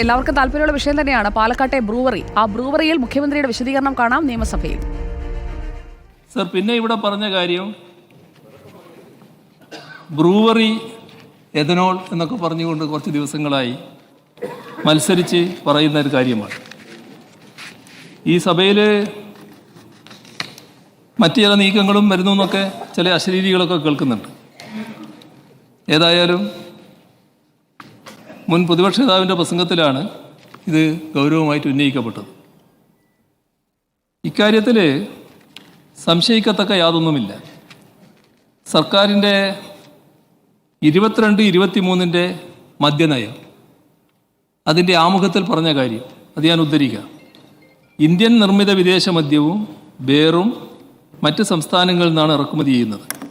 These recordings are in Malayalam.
എല്ലാവർക്കും താല്പര്യമുള്ള വിഷയം തന്നെയാണ് പാലക്കാട്ടെ ബ്രൂവറി. ആ ബ്രൂവറിയിൽ മുഖ്യമന്ത്രിയുടെ വിശദീകരണം കാണാം നിയമസഭയിൽ. സർ പിന്നെ ഇവിടെ പറഞ്ഞ കാര്യം ബ്രൂവറി എഥനോൾ എന്നൊക്കെ പറഞ്ഞുകൊണ്ട് കുറച്ച് ദിവസങ്ങളായി മത്സരിച്ച് പറയുന്ന ഒരു കാര്യമാണ്. ഈ സഭയിൽ മറ്റു ചില നീക്കങ്ങളും വരുന്നു എന്നൊക്കെ ചില അശരീരികളൊക്കെ കേൾക്കുന്നുണ്ട്. ഏതായാലും മുൻ പ്രതിപക്ഷ നേതാവിന്റെ പ്രസംഗത്തിലാണ് ഇത് ഗൗരവമായിട്ട് ഉന്നയിക്കപ്പെട്ടത്. ഇക്കാര്യത്തിൽ സംശയിക്കത്തക്ക യാതൊന്നുമില്ല. സർക്കാരിന്റെ ഇരുപത്തിരണ്ട് ഇരുപത്തിമൂന്നിന്റെ മദ്യനയം. അതിന്റെ ആമുഖത്തിൽ പറഞ്ഞ കാര്യം അത് ഞാൻ ഉദ്ധരിക്കാം. ഇന്ത്യൻ നിർമ്മിത വിദേശ മദ്യവും ബേറും മറ്റ് സംസ്ഥാനങ്ങളിൽ നിന്നാണ് ഇറക്കുമതി ചെയ്യുന്നത്.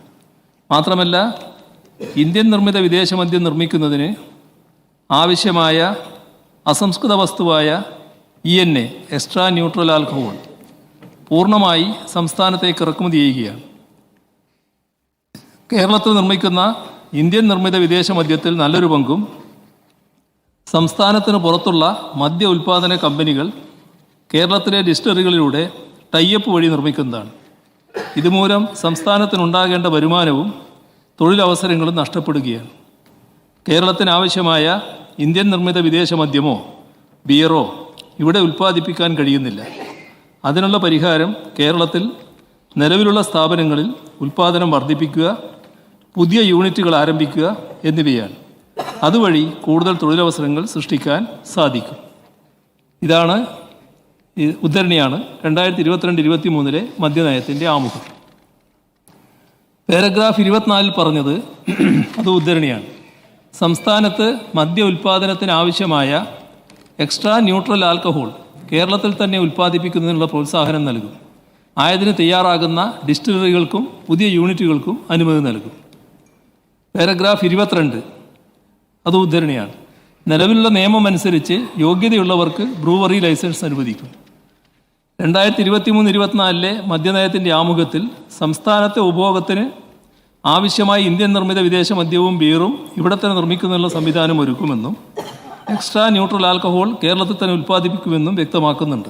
മാത്രമല്ല ഇന്ത്യൻ നിർമ്മിത വിദേശ മദ്യം നിർമ്മിക്കുന്നതിന് ആവശ്യമായ അസംസ്കൃത വസ്തുവായ E N A extra neutral alcohol പൂർണമായി സംസ്ഥാനത്തേക്ക് ഇറക്കുമതി ചെയ്യുകയാണ്. കേരളത്തിൽ നിർമ്മിക്കുന്ന ഇന്ത്യൻ നിർമ്മിത വിദേശ മദ്യത്തിൽ നല്ലൊരു പങ്കും സംസ്ഥാനത്തിന് പുറത്തുള്ള മദ്യ ഉൽപ്പാദന കമ്പനികൾ കേരളത്തിലെ ഡിസ്റ്ററികളിലൂടെ ടൈപ്പ് വഴി നിർമ്മിക്കുന്നതാണ്. ഇതുമൂലം സംസ്ഥാനത്തിനുണ്ടാകേണ്ട വരുമാനവും തൊഴിലവസരങ്ങളും നഷ്ടപ്പെടുകയാണ്. കേരളത്തിന് ആവശ്യമായ ഇന്ത്യൻ നിർമ്മിത വിദേശ മദ്യമോ ബിയറോ ഇവിടെ ഉൽപ്പാദിപ്പിക്കാൻ കഴിയുന്നില്ല. അതിനുള്ള പരിഹാരം കേരളത്തിൽ നിലവിലുള്ള സ്ഥാപനങ്ങളിൽ ഉൽപ്പാദനം വർദ്ധിപ്പിക്കുക പുതിയ യൂണിറ്റുകൾ ആരംഭിക്കുക എന്നിവയാണ്. അതുവഴി കൂടുതൽ തൊഴിലവസരങ്ങൾ സൃഷ്ടിക്കാൻ സാധിക്കും. ഇതാണ് ഉദ്ധരണിയാണ് രണ്ടായിരത്തി ഇരുപത്തിരണ്ട് ഇരുപത്തി മൂന്നിലെ മദ്യനയത്തിന്റെ ആമുഖം. പാരഗ്രാഫ് ഇരുപത്തിനാലിൽ പറഞ്ഞത് അത് ഉദ്ധരണിയാണ്. സംസ്ഥാനത്ത് മദ്യ ഉൽപ്പാദനത്തിന് ആവശ്യമായ എക്സ്ട്രാ ന്യൂട്രൽ ആൽക്കഹോൾ കേരളത്തിൽ തന്നെ ഉൽപ്പാദിപ്പിക്കുന്നതിനുള്ള പ്രോത്സാഹനം നൽകും. ആയതിന് തയ്യാറാകുന്ന ഡിസ്റ്റിലറികൾക്കും പുതിയ യൂണിറ്റുകൾക്കും അനുമതി നൽകും. പാരഗ്രാഫ് ഇരുപത്തിരണ്ട്. അത് ഉദ്ധരണിയാണ്. നിലവിലുള്ള നിയമം അനുസരിച്ച് യോഗ്യതയുള്ളവർക്ക് ബ്രൂവറി ലൈസൻസ് അനുവദിക്കും. രണ്ടായിരത്തി ഇരുപത്തി മൂന്ന് ഇരുപത്തിനാലിലെ മദ്യനയത്തിന്റെ ആമുഖത്തിൽ സംസ്ഥാനത്തെ ഉപഭോഗത്തിന് ആവശ്യമായ ഇന്ത്യൻ നിർമ്മിത വിദേശ മദ്യവും ബീറും ഇവിടെ തന്നെ നിർമ്മിക്കുന്നതിനുള്ള സംവിധാനം ഒരുക്കുമെന്നും എക്സ്ട്രാ ന്യൂട്രൽ ആൽക്കഹോൾ കേരളത്തിൽ തന്നെ ഉൽപ്പാദിപ്പിക്കുമെന്നും വ്യക്തമാക്കുന്നുണ്ട്.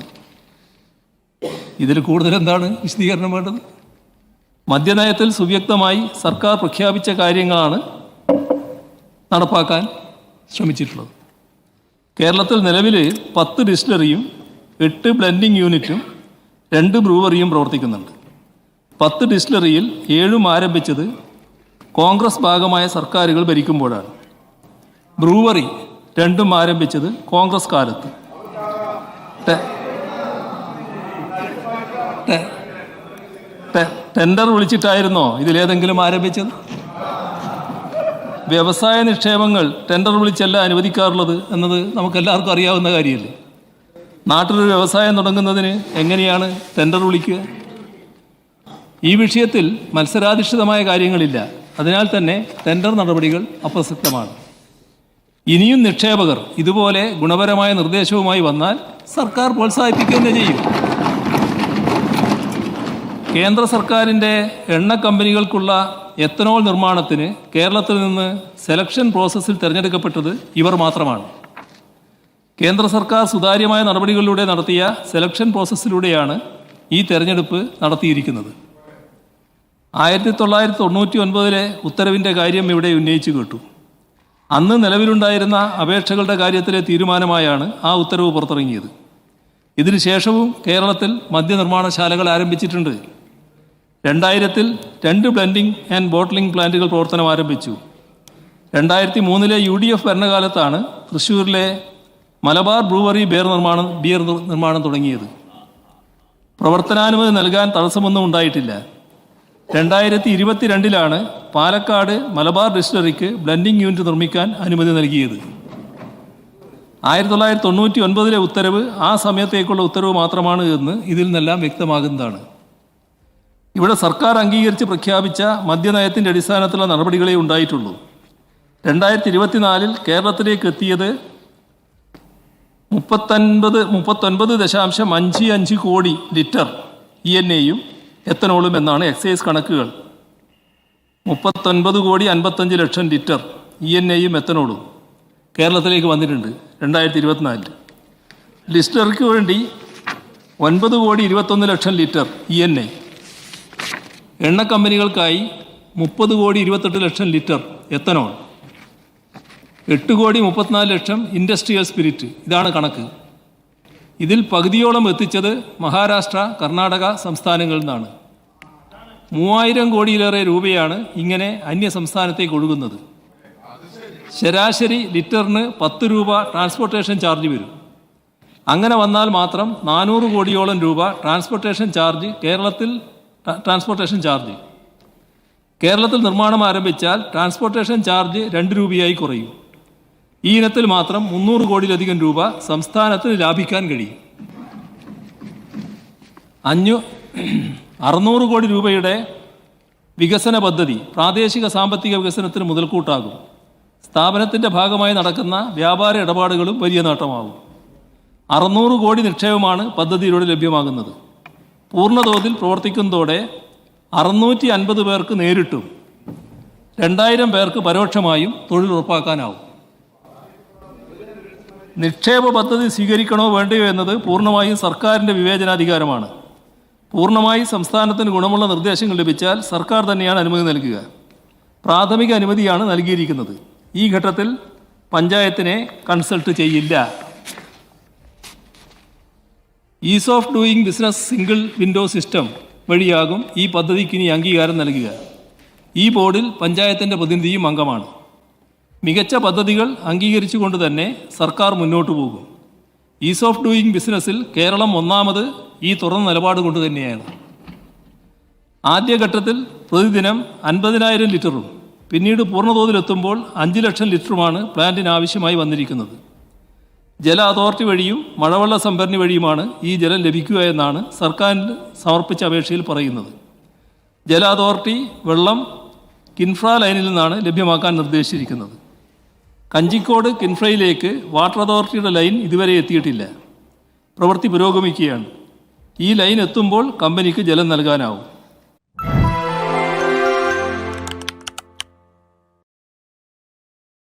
ഇതിൽ കൂടുതൽ എന്താണ് വിശദീകരണം വേണ്ടത്? മദ്യനയത്തിൽ സുവ്യക്തമായി സർക്കാർ പ്രഖ്യാപിച്ച കാര്യങ്ങളാണ് നടപ്പാക്കാൻ ശ്രമിച്ചിട്ടുള്ളത്. കേരളത്തിൽ നിലവിൽ പത്ത് ഡിസ്റ്റിലറിയും എട്ട് ബ്ലെൻഡിംഗ് യൂണിറ്റും രണ്ട് ബ്രൂവറിയും പ്രവർത്തിക്കുന്നുണ്ട്. പത്ത് ഡിസ്റ്റിലറിയിൽ ഏഴും ആരംഭിച്ചത് കോൺഗ്രസ് ഭാഗമായ സർക്കാരുകൾ ഭരിക്കുമ്പോഴാണ്. ബ്രൂവറി രണ്ടും ആരംഭിച്ചത് കോൺഗ്രസ് കാലത്ത്. ടെൻഡർ വിളിച്ചിട്ടായിരുന്നോ ഇതിലേതെങ്കിലും ആരംഭിച്ചത്? വ്യവസായ നിക്ഷേപങ്ങൾ ടെൻഡർ വിളിച്ചല്ല അനുവദിക്കാറുള്ളത് എന്നത് നമുക്കെല്ലാവർക്കും അറിയാവുന്ന കാര്യമല്ലേ? നാട്ടിലൊരു വ്യവസായം തുടങ്ങുന്നതിന് എങ്ങനെയാണ് ടെൻഡർ വിളിക്കുക? ഈ വിഷയത്തിൽ മത്സരാധിഷ്ഠിതമായ കാര്യങ്ങളില്ല. അതിനാൽ തന്നെ ടെൻഡർ നടപടികൾ അപ്രസക്തമാണ്. ഇനിയും നിക്ഷേപകർ ഇതുപോലെ ഗുണപരമായ നിർദ്ദേശവുമായി വന്നാൽ സർക്കാർ പ്രോത്സാഹിപ്പിക്കുക ചെയ്യും. കേന്ദ്ര സർക്കാരിന്റെ എണ്ണ കമ്പനികൾക്കുള്ള എത്തനോൾ നിർമ്മാണത്തിന് കേരളത്തിൽ നിന്ന് സെലക്ഷൻ പ്രോസസ്സിൽ തിരഞ്ഞെടുക്കപ്പെട്ടത് ഇവർ മാത്രമാണ്. കേന്ദ്ര സർക്കാർ സുതാര്യമായ നടപടികളിലൂടെ നടത്തിയ സെലക്ഷൻ പ്രോസസ്സിലൂടെയാണ് ഈ തെരഞ്ഞെടുപ്പ് നടത്തിയിരിക്കുന്നത്. ആയിരത്തി തൊള്ളായിരത്തി തൊണ്ണൂറ്റി ഒൻപതിലെ ഉത്തരവിന്റെ കാര്യം ഇവിടെ ഉന്നയിച്ചു കേട്ടു. അന്ന് നിലവിലുണ്ടായിരുന്ന അപേക്ഷകളുടെ കാര്യത്തിലെ തീരുമാനമായാണ് ആ ഉത്തരവ് പുറത്തിറങ്ങിയത്. ഇതിനുശേഷവും കേരളത്തിൽ മദ്യനിർമ്മാണശാലകൾ ആരംഭിച്ചിട്ടുണ്ട്. രണ്ടായിരത്തിൽ രണ്ട് ബ്ലെൻഡിംഗ് ആൻഡ് ബോട്ട്ലിംഗ് പ്ലാന്റുകൾ പ്രവർത്തനം ആരംഭിച്ചു. രണ്ടായിരത്തി മൂന്നിലെ യു ഡി എഫ് ഭരണകാലത്താണ് തൃശ്ശൂരിലെ മലബാർ ബ്രൂവറി ബിയർ നിർമ്മാണം ബിയർ നിർമ്മാണം തുടങ്ങിയത്. പ്രവർത്തനാനുമതി നൽകാൻ തടസ്സമൊന്നും ഉണ്ടായിട്ടില്ല. രണ്ടായിരത്തി ഇരുപത്തിരണ്ടിലാണ് പാലക്കാട് മലബാർ ഡിസ്റ്റിലറിക്ക് ബ്ലെൻഡിംഗ് യൂണിറ്റ് നിർമ്മിക്കാൻ അനുമതി നൽകിയത്. ആയിരത്തി തൊള്ളായിരത്തി തൊണ്ണൂറ്റി ഒൻപതിലെ ഉത്തരവ് ആ സമയത്തേക്കുള്ള ഉത്തരവ് മാത്രമാണ് എന്ന് ഇതിൽ നിന്നെല്ലാം വ്യക്തമാകുന്നതാണ്. ഇവിടെ സർക്കാർ അംഗീകരിച്ച് പ്രഖ്യാപിച്ച മദ്യനയത്തിന്റെ അടിസ്ഥാനത്തിലുള്ള നടപടികളെ ഉണ്ടായിട്ടുള്ളൂ. രണ്ടായിരത്തി ഇരുപത്തിനാലിൽ കേരളത്തിലേക്ക് എത്തിയത് മുപ്പത്തൊൻപത് മുപ്പത്തൊൻപത് ദശാംശം അഞ്ച് അഞ്ച് കോടി ലിറ്റർ ഇ എൻ എയും എത്തനോളും എന്നാണ് എക്സൈസ് കണക്കുകൾ. മുപ്പത്തൊൻപത് കോടി അൻപത്തഞ്ച് ലക്ഷം ലിറ്റർ ഇ എൻ എയും എത്തനോളും കേരളത്തിലേക്ക് വന്നിട്ടുണ്ട് രണ്ടായിരത്തി ഇരുപത്തിനാലിൽ ലിസ്റ്റർക്ക് വേണ്ടി ഒൻപത് കോടി ഇരുപത്തൊന്ന് ലക്ഷം ലിറ്റർ ഇ എൻ എ. എണ്ണ കമ്പനികൾക്കായി മുപ്പത് കോടി ഇരുപത്തെട്ട് ലക്ഷം ലിറ്റർ എത്തനോൾ. എട്ട് കോടി മുപ്പത്തിനാല് ലക്ഷം ഇൻഡസ്ട്രിയൽ സ്പിരിറ്റ്. ഇതാണ് കണക്ക്. ഇതിൽ പകുതിയോളം എത്തിച്ചത് മഹാരാഷ്ട്ര കർണാടക സംസ്ഥാനങ്ങളിൽ നിന്നാണ്. മൂവായിരം കോടിയിലേറെ രൂപയാണ് ഇങ്ങനെ അന്യ സംസ്ഥാനത്തേക്ക് ഒഴുകുന്നത്. ശരാശരി ലിറ്ററിന് പത്ത് രൂപ ട്രാൻസ്പോർട്ടേഷൻ ചാർജ് വരും. അങ്ങനെ വന്നാൽ മാത്രം നാനൂറ് കോടിയോളം രൂപ ട്രാൻസ്പോർട്ടേഷൻ ചാർജ് കേരളത്തിൽ ട്രാൻസ്പോർട്ടേഷൻ ചാർജ്. കേരളത്തിൽ നിർമ്മാണം ആരംഭിച്ചാൽ ട്രാൻസ്പോർട്ടേഷൻ ചാർജ് രണ്ട് രൂപയായി കുറയും. ഈ ഇനത്തിൽ മാത്രം മുന്നൂറ് കോടിയിലധികം രൂപ സംസ്ഥാനത്തിന് ലാഭിക്കാൻ കഴിയും. അഞ്ഞു അറുന്നൂറ് കോടി രൂപയുടെ വികസന പദ്ധതി പ്രാദേശിക സാമ്പത്തിക വികസനത്തിന് മുതൽക്കൂട്ടാകും. സ്ഥാപനത്തിന്റെ ഭാഗമായി നടക്കുന്ന വ്യാപാര ഇടപാടുകളും വലിയ നേട്ടമാകും. അറുന്നൂറ് കോടി നിക്ഷേപമാണ് പദ്ധതിയിലൂടെ ലഭ്യമാകുന്നത്. പൂർണതോതിൽ പ്രവർത്തിക്കുന്നതോടെ അറുന്നൂറ്റി അൻപത് പേർക്ക് നേരിട്ടും രണ്ടായിരം പേർക്ക് പരോക്ഷമായും തൊഴിൽ ഉറപ്പാക്കാനാവും നിക്ഷേപ പദ്ധതി സ്വീകരിക്കണോ വേണ്ടയോ എന്നത് പൂർണമായും സർക്കാരിന്റെ വിവേചനാധികാരമാണ്. പൂർണമായി സംസ്ഥാനത്തിന് ഗുണമുള്ള നിർദ്ദേശങ്ങൾ ലഭിച്ചാൽ സർക്കാർ തന്നെയാണ് അനുമതി നൽകുക. പ്രാഥമിക അനുമതിയാണ് നൽകിയിരിക്കുന്നത്. ഈ ഘട്ടത്തിൽ പഞ്ചായത്തിനെ കൺസൾട്ട് ചെയ്യില്ല. Ease of doing business single window system വഴിയാകും ഈ പദ്ധതിക്ക് ഇനി അംഗീകാരം നൽകുക. ഈ ബോർഡിൽ പഞ്ചായത്തിന്റെ പ്രതിനിധിയും അംഗമാണ്. മികച്ച പദ്ധതികൾ അംഗീകരിച്ചുകൊണ്ട് തന്നെ സർക്കാർ മുന്നോട്ട് പോകും. ഈസ് ഓഫ് ഡൂയിങ് ബിസിനസ്സിൽ കേരളം ഒന്നാമത് ഈ തുറന്ന നിലപാട് കൊണ്ട് തന്നെയാണ്. ആദ്യഘട്ടത്തിൽ പ്രതിദിനം അൻപതിനായിരം ലിറ്ററും പിന്നീട് പൂർണതോതിലെത്തുമ്പോൾ അഞ്ച് ലക്ഷം ലിറ്ററുമാണ് പ്ലാന്റിന് ആവശ്യമായി വന്നിരിക്കുന്നത്. ജല അതോറിറ്റി വഴിയും മഴവെള്ള സംഭരണി വഴിയുമാണ് ഈ ജലം ലഭിക്കുക എന്നാണ് സർക്കാരിന് സമർപ്പിച്ച അപേക്ഷയിൽ പറയുന്നത്. ജല അതോറിറ്റി വെള്ളം കിൻഫ്ര ലൈനിൽ നിന്നാണ് ലഭ്യമാക്കാൻ നിർദ്ദേശിച്ചിരിക്കുന്നത്. കഞ്ചിക്കോട് കിൻഫ്രയിലേക്ക് വാട്ടർ അതോറിറ്റിയുടെ ലൈൻ ഇതുവരെ എത്തിയിട്ടില്ല. പ്രവൃത്തി പുരോഗമിക്കുകയാണ്. ഈ ലൈൻ എത്തുമ്പോൾ കമ്പനിക്ക് ജലം നൽകാനാവും.